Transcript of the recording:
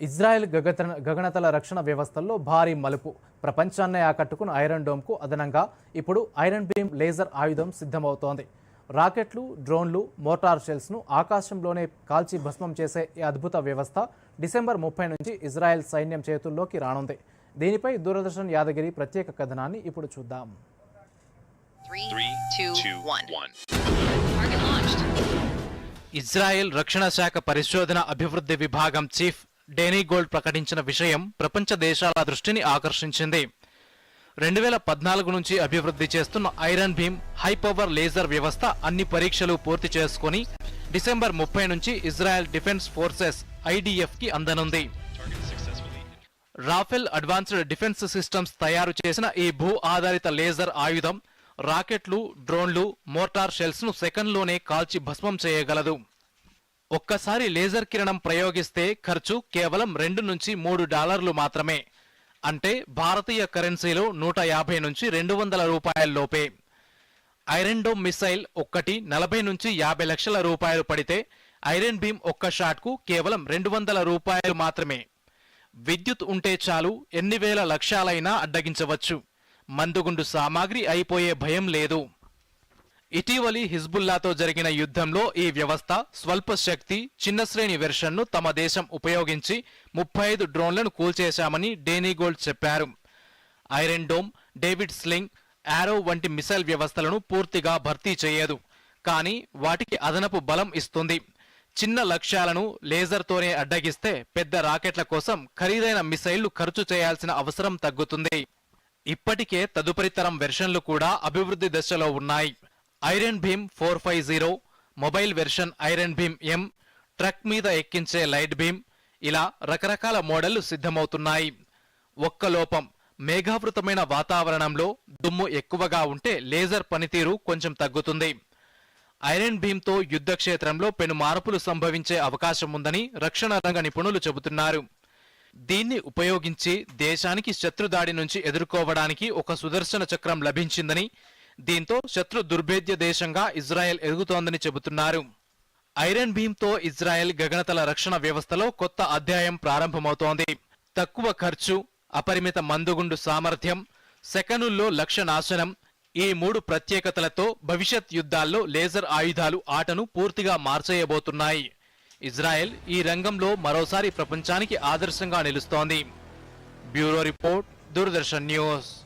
Israel గగన గగనతల రక్షణ వ్యవస్థల్లో భారీ మలుపు. ప్రపంచాన్నే ఆకట్టుకున్న ఐరన్ డోమ్కు అదనంగా ఇప్పుడు ఐరన్ బీమ్ లేజర్ ఆయుధం సిద్ధమవుతోంది. రాకెట్లు డ్రోన్లు మోటార్ షెల్స్ను ఆకాశంలోనే కాల్చి భస్మం చేసే ఈ అద్భుత వ్యవస్థ డిసెంబర్ ముప్పై నుంచి ఇజ్రాయెల్ సైన్యం చేతుల్లోకి రానుంది. దీనిపై దూరదర్శన్ యాదగిరి ప్రత్యేక కథనాన్ని ఇప్పుడు చూద్దాం. ఇజ్రాయెల్ రక్షణ శాఖ పరిశోధన అభివృద్ధి విభాగం చీఫ్ డేనీ గోల్డ్ ప్రకటించిన విషయం ప్రపంచ దేశాల దృష్టిని ఆకర్షించింది. రెండు వేల పద్నాలుగు నుంచి అభివృద్ధి చేస్తున్న iron beam high power laser వ్యవస్థ అన్ని పరీక్షలు పూర్తి చేసుకొని డిసెంబర్ ముప్పై నుంచి ఇజ్రాయెల్ డిఫెన్స్ ఫోర్సెస్ ఐడిఎఫ్కి అందనుంది. రాఫెల్ అడ్వాన్స్డ్ డిఫెన్స్ సిస్టమ్స్ తయారు చేసిన ఈ భూ ఆధారిత లేజర్ ఆయుధం రాకెట్లు డ్రోన్లు మోటార్ షెల్స్ను సెకండ్లోనే కాల్చి భస్మం చేయగలదు. ఒక్కసారి లేజర్ కిరణం ప్రయోగిస్తే ఖర్చు కేవలం రెండు నుంచి మూడు డాలర్లు మాత్రమే. అంటే భారతీయ కరెన్సీలో నూట యాభై నుంచి రెండు వందల రూపాయల్లోపే ఐరన్ డోమ్ మిసైల్ ఒక్కటి నలభై నుంచి యాభై లక్షల రూపాయలు పడితే ఐరన్ బీమ్ ఒక్క షాట్కు కేవలం రెండు వందల రూపాయలు మాత్రమే. విద్యుత్ ఉంటే చాలు ఎన్ని వేల లక్ష్యాలైనా అడ్డగించవచ్చు. మందుగుండు సామాగ్రి అయిపోయే భయం లేదు. ఇటీవలి హిజ్బుల్లాతో జరిగిన యుద్ధంలో ఈ వ్యవస్థ స్వల్ప శక్తి చిన్న శ్రేణి వెర్షన్ను తమ దేశం ఉపయోగించి ముప్పై ఐదు డ్రోన్లను కూల్చేశామని డేనీగోల్డ్ చెప్పారు. Iron Dome David Sling Arrow వంటి మిసైల్ వ్యవస్థలను పూర్తిగా భర్తీ చేయదు కానీ వాటికి అదనపు బలం ఇస్తుంది. చిన్న లక్ష్యాలను లేజర్తోనే అడ్డగిస్తే పెద్ద రాకెట్ల కోసం ఖరీదైన మిసైళ్ళు ఖర్చు చేయాల్సిన అవసరం తగ్గుతుంది. ఇప్పటికే తదుపరి తరం వెర్షన్లు కూడా అభివృద్ధి దశలో ఉన్నాయి. Iron Beam four five zero mobile version Iron Beam M truck మీద ఎక్కించే లైట్ భీమ్ ఇలా రకరకాల మోడళ్ళు సిద్ధమవుతున్నాయి. ఒక్క లోపం మేఘావృతమైన వాతావరణంలో దుమ్ము ఎక్కువగా ఉంటే లేజర్ పనితీరు కొంచెం తగ్గుతుంది. ఐరన్ భీమ్తో యుద్ధ క్షేత్రంలో పెను మార్పులు సంభవించే అవకాశం ఉందని రక్షణ రంగ నిపుణులు చెబుతున్నారు. దీన్ని ఉపయోగించి దేశానికి శత్రు దాడి నుంచి ఎదుర్కోవడానికి ఒక సుదర్శన చక్రం లభించిందని దీంతో శత్రు దుర్భేద్య దేశంగా ఇజ్రాయెల్ ఎదుగుతోందని చెబుతున్నారు. ఐరన్ భీమ్తో ఇజ్రాయెల్ గగనతల రక్షణ వ్యవస్థలో కొత్త అధ్యాయం ప్రారంభమవుతోంది. తక్కువ ఖర్చు అపరిమిత మందుగుండు సామర్థ్యం సెకనుల్లో లక్ష నాశనం ఈ మూడు ప్రత్యేకతలతో భవిష్యత్ యుద్ధాల్లో లేజర్ ఆయుధాలు ఆటను పూర్తిగా మార్చేయబోతున్నాయి. ఇజ్రాయెల్ ఈ రంగంలో మరోసారి ప్రపంచానికి ఆదర్శంగా నిలుస్తోంది. Bureau report Doordarshan news.